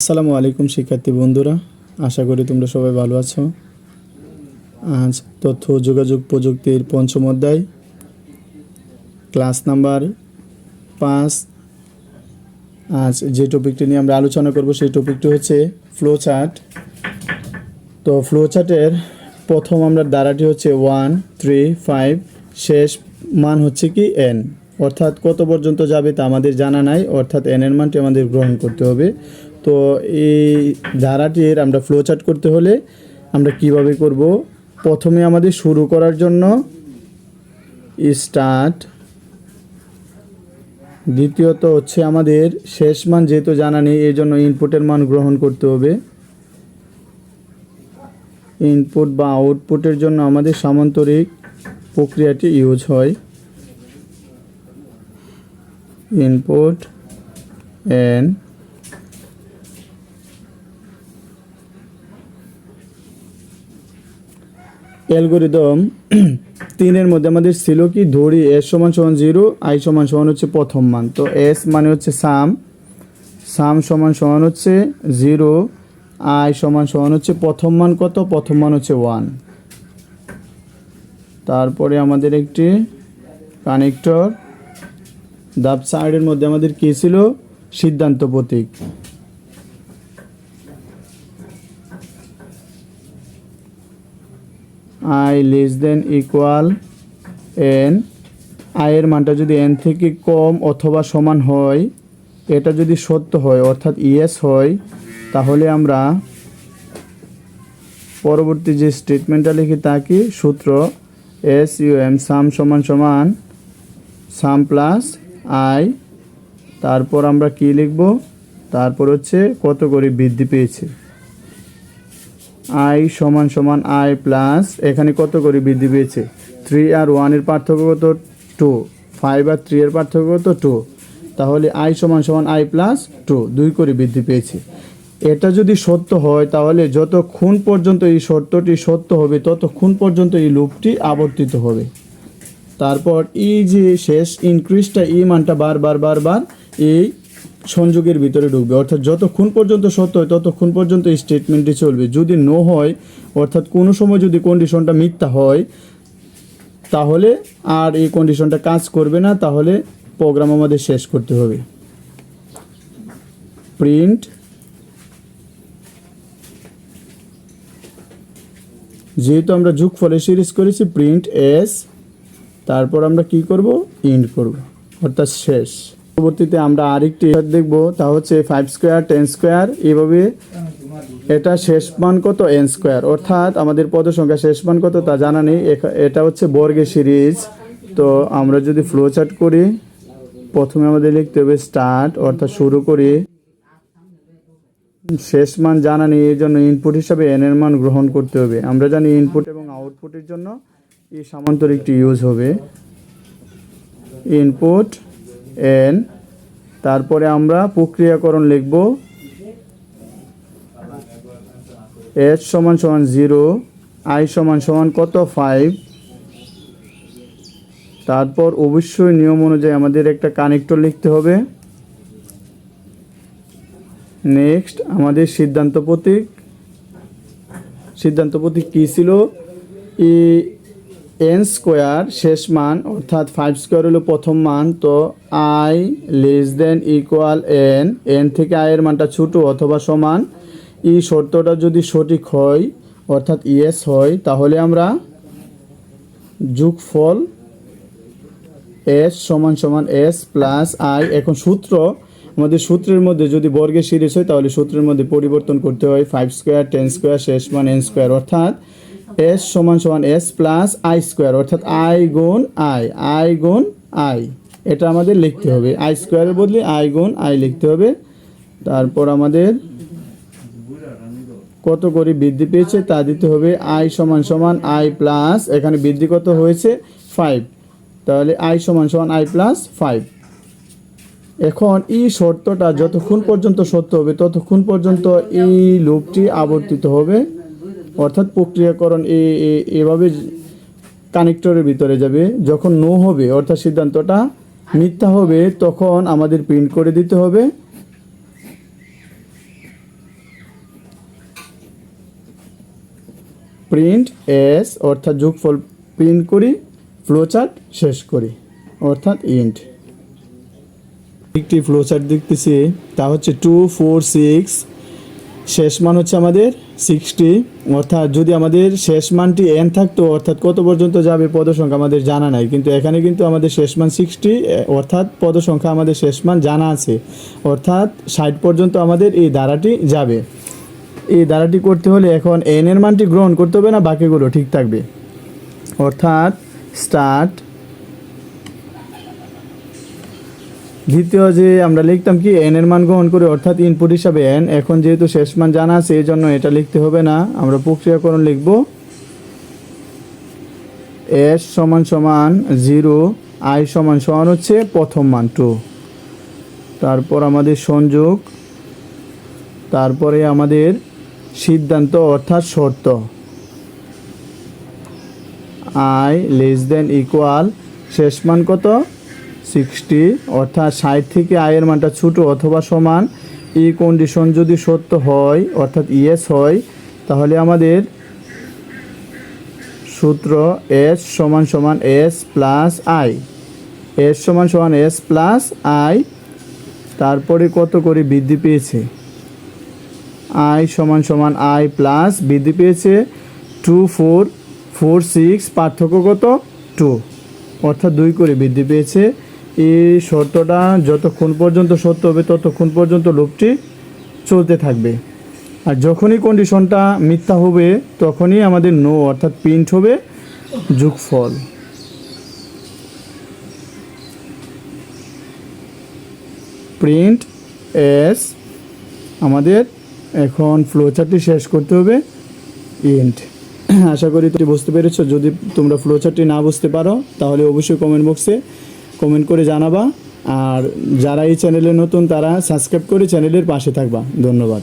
আসসালামু আলাইকুম শিক্ষার্থী বন্ধুরা, আশা করি তোমরা সবাই ভালো আছো। আজ তথ্য যোগাযোগ প্রযুক্তির পঞ্চম অধ্যায়, ক্লাস নাম্বার পাঁচ। আজ যে টপিকটি নিয়ে আমরা আলোচনা করব সেই টপিকটি হচ্ছে ফ্লো চার্ট তো ফ্লো চার্টের প্রথম আমরা দ্বারাটি হচ্ছে ওয়ান, থ্রি, ফাইভ, শেষ মান হচ্ছে কি এন। অর্থাৎ কত পর্যন্ত যাবে তা আমাদের জানা নাই, অর্থাৎ এন এর মানটি আমাদের গ্রহণ করতে হবে। তো এই ধারাটির আমরা ফ্লো চার্ট করতে হলে আমরা কীভাবে করব? প্রথমে আমাদের শুরু করার জন্য স্টার্ট দ্বিতীয়ত হচ্ছে আমাদের শেষ মান যেহেতু জানা নেই, এই জন্য ইনপুটের মান গ্রহণ করতে হবে। ইনপুট বা আউটপুটের জন্য আমাদের সামান্তরিক প্রক্রিয়াটি ইউজ হয়। ইনপুট এন অ্যালগোরিদম তিনের মধ্যে আমাদের ছিল কি? ধরি এস সমান সমান জিরো আই সমান সমান হচ্ছে প্রথম মান। তো এস মানে হচ্ছে সাম সাম সমান সমান হচ্ছে জিরো আই সমান সমান হচ্ছে প্রথম মান কত? প্রথম মান হচ্ছে ওয়ান তারপরে আমাদের একটি কানেক্টর দাব সাইডের মধ্যে আমাদের কী ছিল? সিদ্ধান্ত প্রতীক। I less than equal N আয়ের মানটা যদি এন থেকে কম অথবা সমান হয়, এটা যদি সত্য হয়, অর্থাৎ ইয়েস হয়, তাহলে আমরা পরবর্তী যে স্টেটমেন্টটা লিখি তা কি? সূত্র এস ইউ এম সাম সমান সমান সাম প্লাস আই তারপর আমরা কি লিখব? তারপর হচ্ছে কত করে বৃদ্ধি পেয়েছে? আই সমান সমান আই প্লাস, এখানে কত করে বৃদ্ধি পেয়েছে? থ্রি আর ওয়ানের পার্থক্য কত? টু ফাইভ আর থ্রি এর পার্থক্য কত? টু তাহলে আই সমান সমান আই প্লাস টু দুই করে বৃদ্ধি পেয়েছে। এটা যদি সত্য হয়, তাহলে যতক্ষণ পর্যন্ত এই শর্তটি সত্য হবে, ততক্ষণ পর্যন্ত এই লুপটি আবর্তিত হবে। তারপর এই যে শেষ ইনক্রিজটা এই মানটা বারবার বারবার, এই সংযোগের ভিতরে ঢুকবে। অর্থাৎ যতক্ষণ পর্যন্ত সত্য হয়, ততক্ষণ পর্যন্ত এই স্টেটমেন্টটি চলবে। যদি নো হয়, অর্থাৎ কোনো সময় যদি কন্ডিশনটা মিথ্যা হয়, তাহলে আর এই কন্ডিশনটা কাজ করবে না, তাহলে প্রোগ্রাম আমাদের শেষ করতে হবে। প্রিন্ট যেহেতু আমরা যুগ যোগফলে সিরিজ করেছি প্রিন্ট এস তারপর আমরা কি করব? ইন্ড করব। অর্থাৎ শেষ। পরবর্তীতে আমরা আরেকটি দেখব, তা হচ্ছে ফাইভ স্কোয়ার টেন স্কোয়ার এভাবে এটা শেষ মান কত? এন স্কোয়ার অর্থাৎ আমাদের পদ সংখ্যা শেষ মান কত তা জানা নেই। এটা হচ্ছে বর্গের সিরিজ। তো আমরা যদি ফ্লো চার্ট করি, প্রথমে আমাদের লিখতে হবে স্টার্ট অর্থাৎ শুরু করি। শেষ মান জানা নেই এই জন্য ইনপুট হিসাবে এন এর মান গ্রহণ করতে হবে। আমরা জানি ইনপুট এবং আউটপুটের জন্য এই সামান্তরিকটি ইউজ হবে। ইনপুট এন, তারপরে আমরা প্রক্রিয়াকরণ লিখব এস সমান সমান জিরো, আই সমান সমান কত? ফাইভ। তারপর অবশ্যই নিয়ম অনুযায়ী আমাদের একটা কানেক্টর লিখতে হবে। নেক্সট, আমাদের সিদ্ধান্ত প্রতীক। সিদ্ধান্ত প্রতীক কী ছিল? ই এন স্কোয়ার শেষ মান, অর্থাৎ ফাইভ স্কোয়ার হলো প্রথম মান, তো I less than equal N N থেকে আয়ের মানটা ছোটো অথবা সমান, এই শর্তটা যদি সঠিক হয়, অর্থাৎ ইয়েস হয়, তাহলে আমরা যোগফল এস সমান সমান এস প্লাস আই এখন সূত্র, আমাদের সূত্রের মধ্যে যদি বর্গের সিরিজ হয়, তাহলে সূত্রের মধ্যে পরিবর্তন করতে হয় ফাইভ স্কোয়ার টেন স্কোয়ার শেষ মান এন স্কোয়ার অর্থাৎ এস সমান সমান এস প্লাস আই স্কোয়ার অর্থাৎ আই গুণ আই আই গুণ আই এটা আমাদের লিখতে হবে। আই স্কোয়ারের বদলে আই গুণ আই লিখতে হবে। তারপর আমাদের কত করে বৃদ্ধি পেয়েছে তা দিতে হবে। আই সমান সমান আই প্লাস এখানে বৃদ্ধি কত হয়েছে? ফাইভ তাহলে আই সমান সমান আই প্লাস ফাইভ এখন এই শর্তটা যতক্ষণ পর্যন্ত সত্য হবে, ততক্ষণ পর্যন্ত এই লুপটি আবর্তিত হবে। অর্থাৎ প্রক্রিয়াকরণ এ এভাবে কানেক্টরের ভিতরে যাবে। যখন নো হবে, অর্থাৎ সিদ্ধান্তটা মিথ্যা হবে, তখন আমাদের প্রিন্ট করে দিতে হবে। প্রিন্ট এস অর্থাৎ যোগফল প্রিন্ট করি ফ্লোচার্ট শেষ করি, অর্থাৎ ইন্ট একটি ফ্লোচার্ট দেখতেছি, তা হচ্ছে টু ফোর সিক্স শেষ মান হচ্ছে আমাদের সিক্সটি অর্থাৎ যদি আমাদের শেষ মানটি এন থাকতো, অর্থাৎ কত পর্যন্ত যাবে পদ সংখ্যা আমাদের জানা নাই। কিন্তু এখানে কিন্তু আমাদের শেষ মান সিক্সটি অর্থাৎ পদ সংখ্যা আমাদের শেষ মান জানা আছে। অর্থাৎ ষাট পর্যন্ত আমাদের এই ধারাটি যাবে। এই ধারাটি করতে হলে এখন এন এর মানটি গ্রহণ করতে হবে না, বাকিগুলো ঠিক থাকবে। অর্থাৎ স্টার্ট দ্বিতীয় যে আমরা লিখতাম কি এন এর মান গ্রহণ করে, অর্থাৎ ইনপুট হিসাবে এন এখন যেহেতু শেষ মান জানা আছে এই জন্য এটা লিখতে হবে না। আমরা প্রক্রিয়াকরণ লিখব। এস সমান সমান জিরো আই সমান সমান হচ্ছে প্রথম মান টু তারপর আমাদের সংযোগ, তারপরে আমাদের সিদ্ধান্ত, অর্থাৎ শর্ত। আই লেস দেন ইকুয়াল শেষ মান কত? সিক্সটি, অর্থাৎ ষাট থেকে আয়ের মানটা ছোটো অথবা সমান, এই কন্ডিশন যদি সত্য হয়, অর্থাৎ ইয়েস হয়, তাহলে আমাদের সূত্র এস সমান সমান এস প্লাস আই এস সমান সমান এস প্লাস আই তারপরে কত করে বৃদ্ধি পেয়েছে? আই সমান সমান আই প্লাস বৃদ্ধি পেয়েছে টু ফোর ফোর সিক্স পার্থক্য কত? টু অর্থাৎ দুই করে বৃদ্ধি পেয়েছে এই শর্তটা যতক্ষণ পর্যন্ত সত্য হবে, ততক্ষণ পর্যন্ত লোকটি চলতে থাকবে। আর যখনই কন্ডিশনটা মিথ্যা হবে, তখনই আমাদের নো অর্থাৎ প্রিন্ট হবে, যোগফল। প্রিন্ট এস আমাদের এখন ফ্লোচারটি শেষ করতে হবে ইন্ট আশা করি তুমি বুঝতে পেরেছ। যদি তোমরা ফ্লোচারটি না বুঝতে পারো, তাহলে অবশ্যই কমেন্ট বক্সে কমেন্ট করে জানাবা। আর যারা এই চ্যানেলে নতুন, তারা সাবস্ক্রাইব করে চ্যানেলের পাশে থাকবা। ধন্যবাদ।